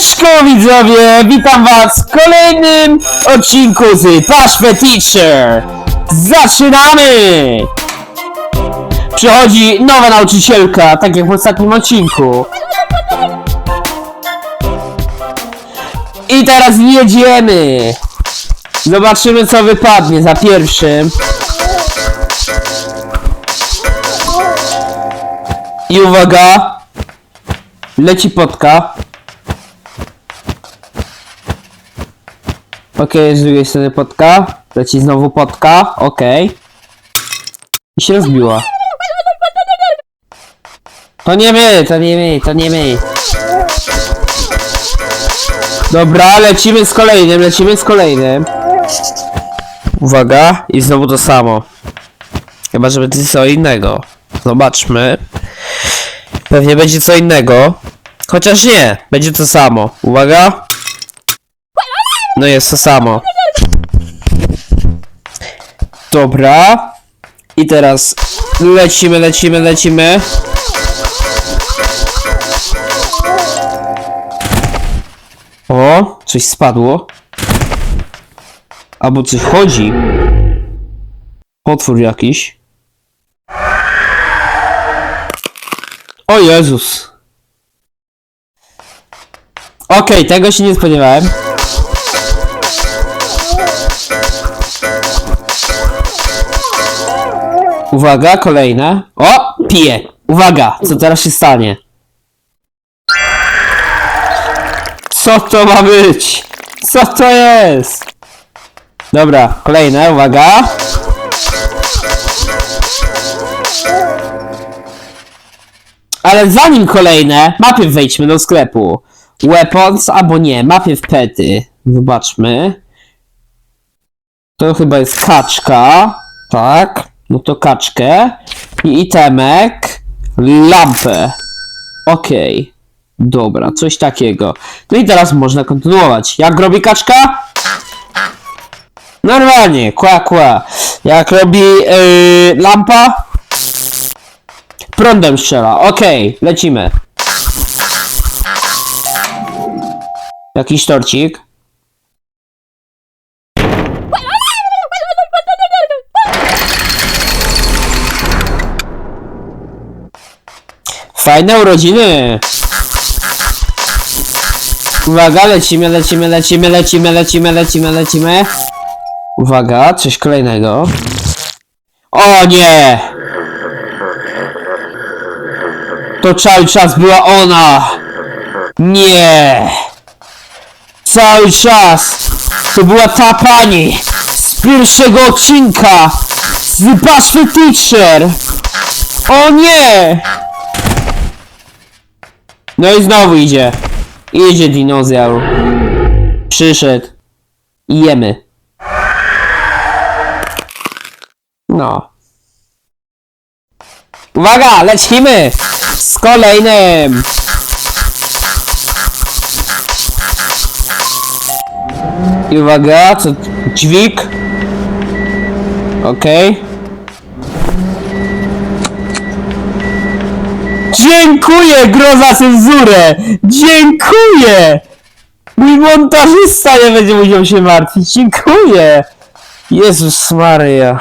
Siemaneczko widzowie, witam was w kolejnym odcinku z Paszpę Teacher. Zaczynamy! Przychodzi nowa nauczycielka, tak jak w ostatnim odcinku. I teraz jedziemy! Zobaczymy co wypadnie za pierwszym. I uwaga! Leci potka. Okej, z drugiej strony potka. Leci znowu potka. Okej. I się rozbiła. To nie my, to nie my, to nie my. Dobra, lecimy z kolejnym, lecimy z kolejnym. Uwaga, i znowu to samo. Chyba, że będzie co innego. Zobaczmy. Pewnie będzie co innego. Chociaż nie, będzie to samo. Uwaga. No jest to samo. Dobra. I teraz lecimy, lecimy, lecimy. O, coś spadło. Albo coś chodzi. Potwór jakiś. O Jezus. Okej, tego się nie spodziewałem. Uwaga, kolejne. O, piję. Uwaga, co teraz się stanie? Co to ma być? Co to jest? Dobra, kolejne, uwaga. Ale zanim kolejne, mapy wejdźmy do sklepu. Weapons albo nie, mapy w pety. Zobaczmy. To chyba jest kaczka. Tak. No to kaczkę. I itemek. Lampę. Okej. Dobra, coś takiego. No i teraz można kontynuować. Jak robi kaczka? Normalnie, kła, kła. Jak robi yy, lampa? Prądem strzela. Okej, lecimy. Jakiś torcik. Fajne urodziny. Uwaga, lecimy, lecimy, lecimy, lecimy, lecimy, lecimy, lecimy. Uwaga, coś kolejnego. O nie! To cały czas była ona! Nie! Cały czas! To była ta pani! Z pierwszego odcinka! Z Baszwy Teacher! O nie! No i znowu idzie. Idzie dinozaur. Przyszedł. I jemy. No. Uwaga, lecimy! Z kolejnym! I uwaga, co? Dźwig. Okej. Dziękuję, gro za cenzurę! Dziękuję! Mój montażysta nie będzie musiał się martwić. Dziękuję! Jezus Maria.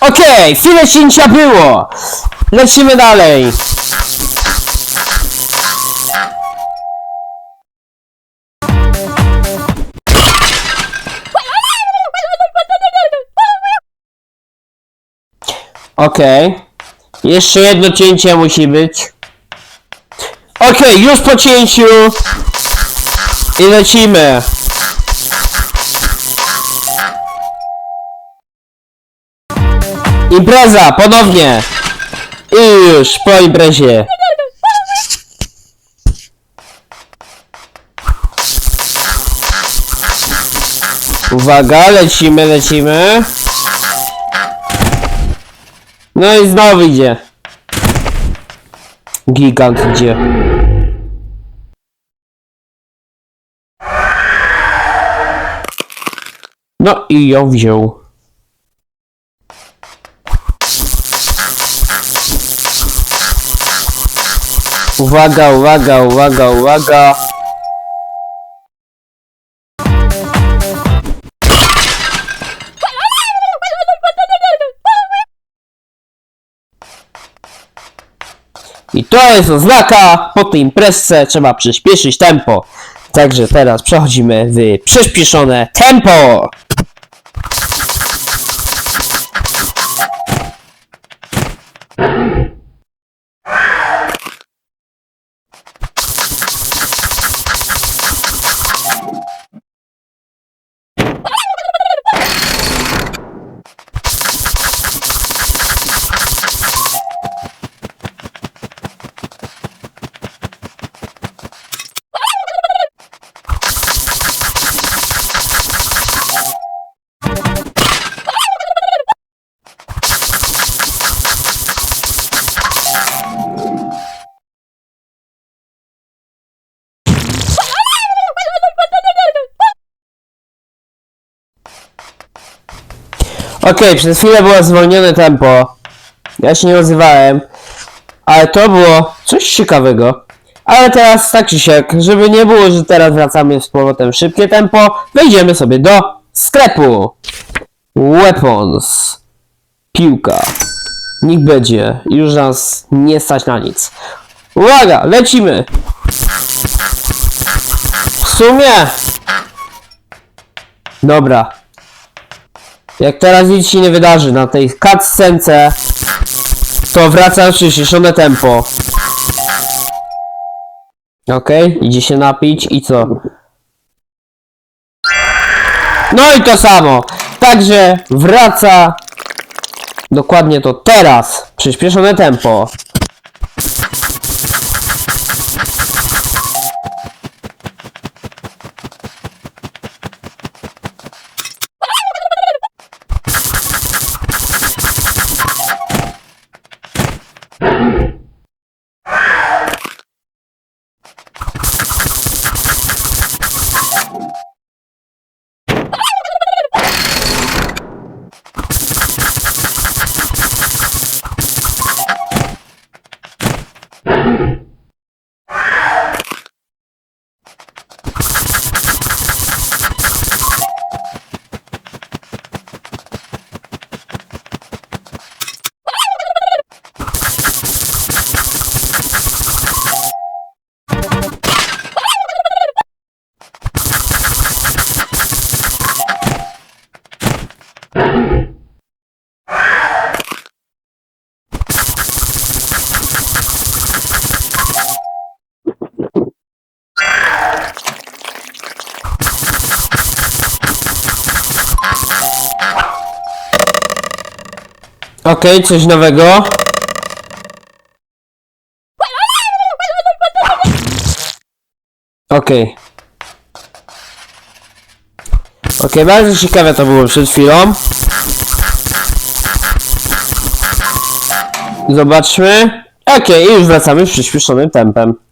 Okej, chwilę cięcia było. Lecimy dalej. Okej. Jeszcze jedno cięcie musi być. Okej, już po cięciu. I lecimy. Impreza, ponownie. I już po imprezie. Uwaga, lecimy, lecimy. No i znowu idzie. Gigant idzie. No i ją wziął. Uwaga, uwaga, uwaga, uwaga. To jest oznaka, po tej imprezce trzeba przyspieszyć tempo. Także teraz przechodzimy w przyspieszone tempo. Okej, przez chwilę było zwolnione tempo. Ja się nie odzywałem. Ale to było coś ciekawego. Ale teraz tak czy siak, żeby nie było, że teraz wracamy z powrotem szybkie tempo, wejdziemy sobie do sklepu. Weapons. Piłka. Niech będzie. Już nas nie stać na nic. Uwaga, lecimy. W sumie. Dobra. Jak teraz nic się nie wydarzy na tej cutscence, to wraca przyspieszone tempo. Okej, idzie się napić i co? No i to samo. Także wraca dokładnie to teraz. Przyspieszone tempo. Okej, coś nowego. Okej. Okej, bardzo ciekawe to było przed chwilą. Zobaczmy. Okej, już wracamy przyspieszonym tempem.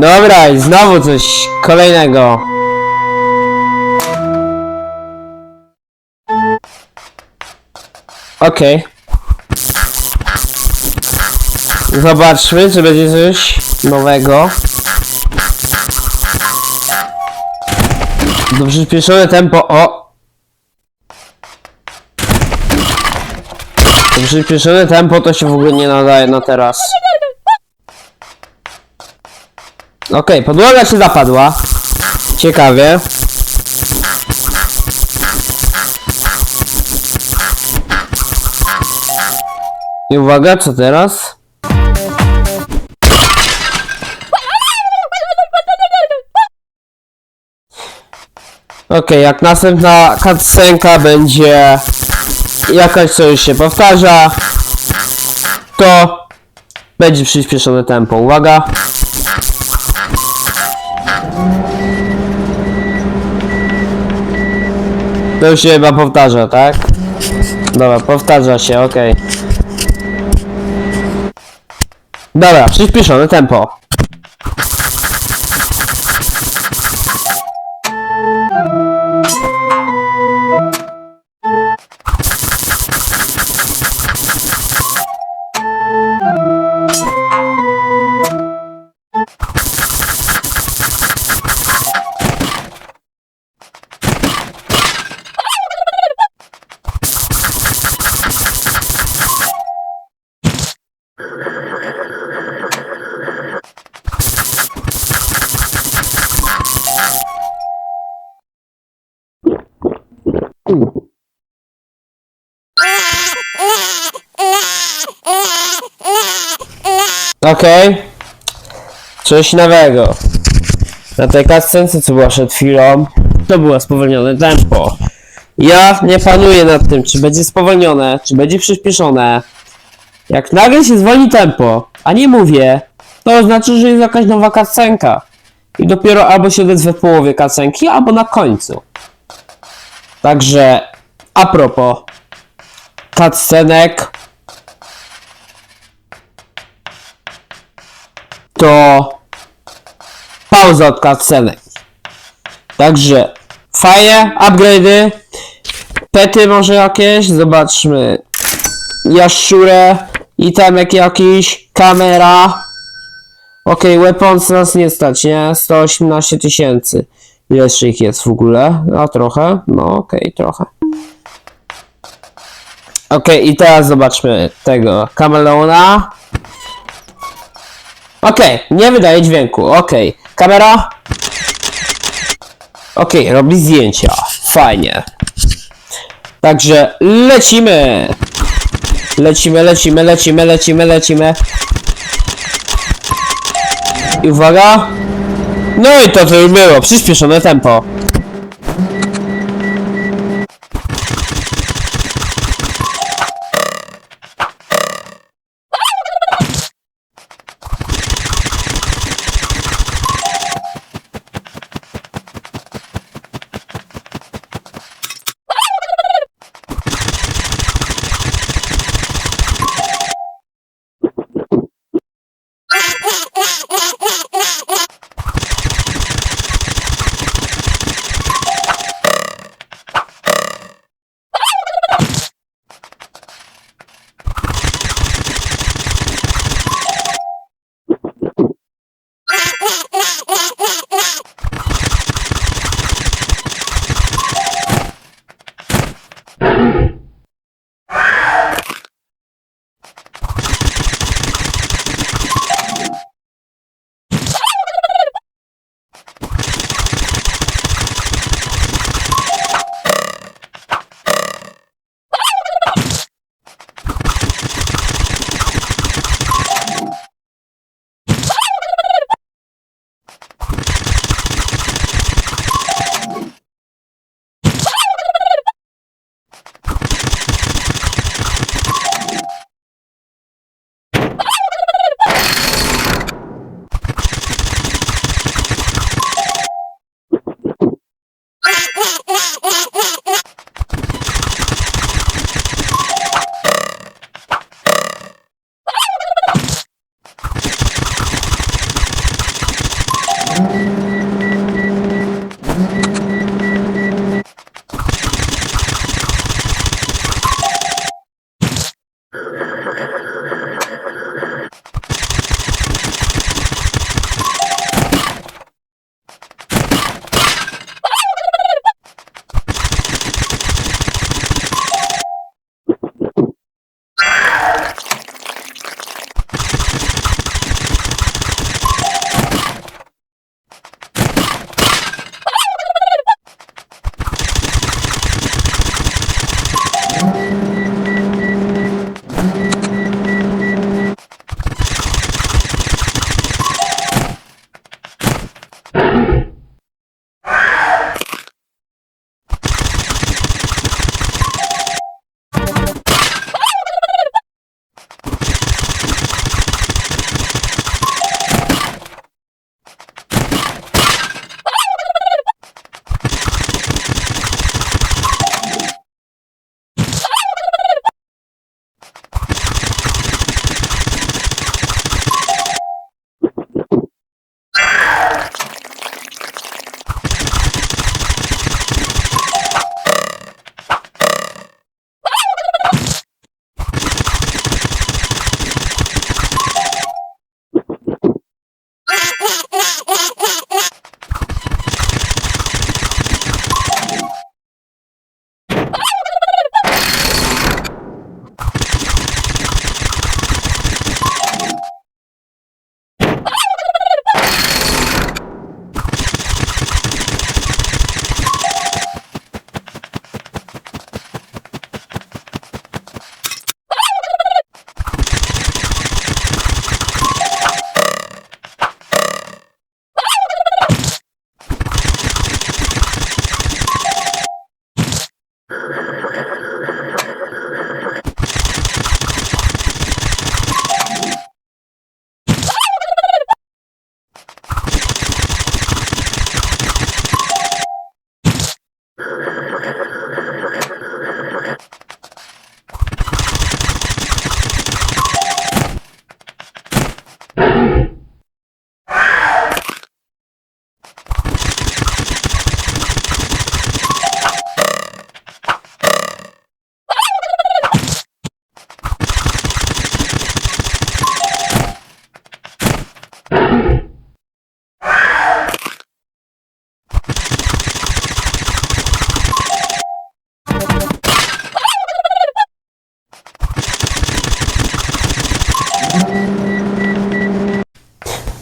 Dobra, i znowu coś kolejnego. Okej. Zobaczmy, czy będzie coś nowego. Do przyspieszone tempo, o! To przyspieszone tempo to się w ogóle nie nadaje na teraz. Okej, podłoga się zapadła. Ciekawie. I uwaga, co teraz? Okej, jak następna cutscenka będzie jakaś, co już się powtarza, to będzie przyspieszone tempo. Uwaga. To już się chyba powtarza, tak? Dobra, powtarza się, okej. Dobra, przyspieszone tempo. Okej. Coś nowego. Na tej cutscence, co była przed chwilą, to było spowolnione tempo. Ja nie panuję nad tym, czy będzie spowolnione, czy będzie przyspieszone. Jak nagle się zwolni tempo, a nie mówię, to znaczy, że jest jakaś nowa cutscenka. I dopiero albo się odezwę w połowie cutscenki, albo na końcu. Także, a propos cutscenek, to pauza od cutscenek. Także fajnie, upgrade'y, pety może jakieś, zobaczmy. Jaszczurę, itemek jakiś, kamera. Okej, weapons nas nie stać, nie? 118 tysięcy. Ile ich jest w ogóle? A trochę? No okej, trochę. Okej, i teraz zobaczmy tego kameleona. Okej, nie wydaje dźwięku. Okej, kamera. Okej, robi zdjęcia. Fajnie. Także lecimy. Lecimy, lecimy, lecimy, lecimy, lecimy. I uwaga. No i to to już było. Przyspieszone tempo.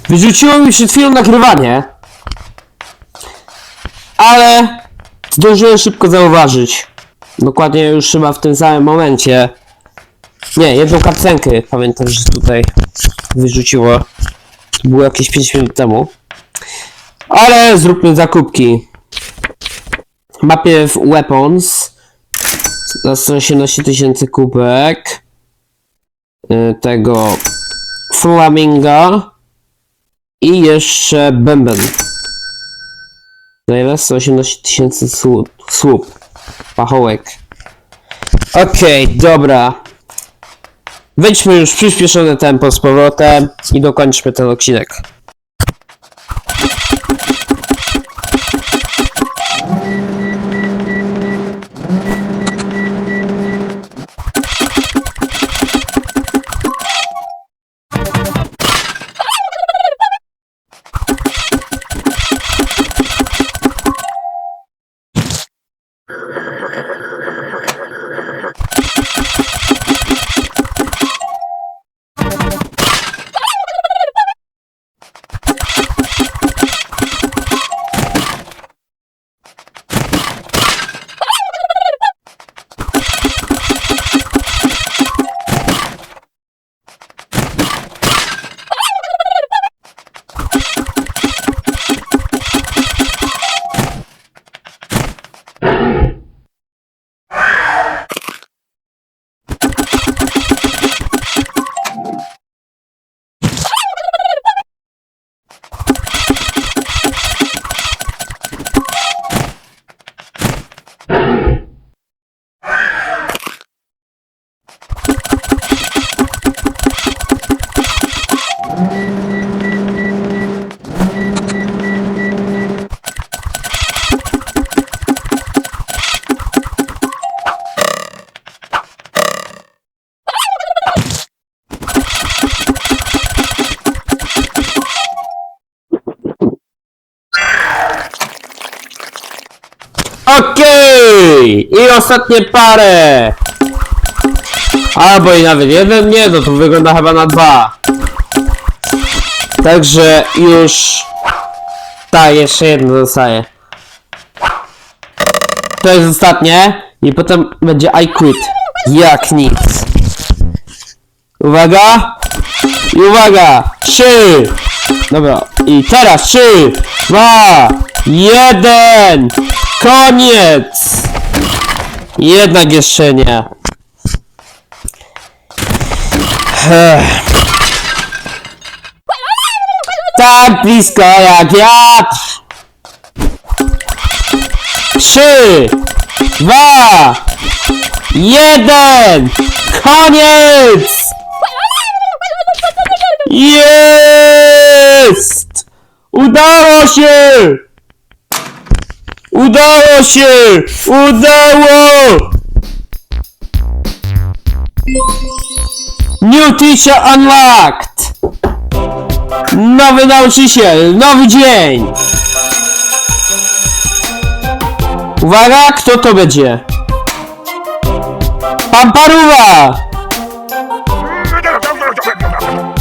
Wyrzuciło mi przed chwilą nagrywanie. Ale zdążyłem szybko zauważyć. Dokładnie już chyba w tym samym momencie. Nie, jedną kapcenkę pamiętam, że tutaj wyrzuciło. To było jakieś 5 minut temu. Ale zróbmy zakupki. Mapie w Weapons. Za 118 tysięcy kubek. Y, Tego Flaminga. I jeszcze bęben. Za ile? 118 tysięcy słup. słup. Pachołek. Okej, dobra. Wejdźmy już w przyspieszone tempo z powrotem i dokończmy ten odcinek. I ostatnie parę! Albo i nawet jeden, nie, no to wygląda chyba na dwa. Także już... Tak, jeszcze jedno zostaje. To jest ostatnie. I potem będzie I quit. Jak nic. Uwaga! I uwaga! Trzy! Dobra, i teraz trzy, dwa, jeden! Koniec! Jednak jeszcze nie. Tak blisko jak wiatr! Trzy, dwa, jeden! Koniec! Jest! Udało się! Udało się! Udało! New teacher unlocked! Nowy nauczyciel, nowy dzień! Uwaga, kto to będzie? Pan Paruwa!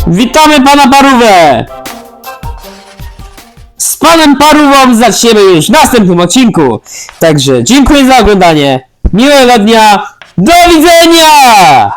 Witamy pana Parówę! Z panem Parówą zaczniemy już w następnym odcinku. Także dziękuję za oglądanie. Miłego dnia. Do widzenia!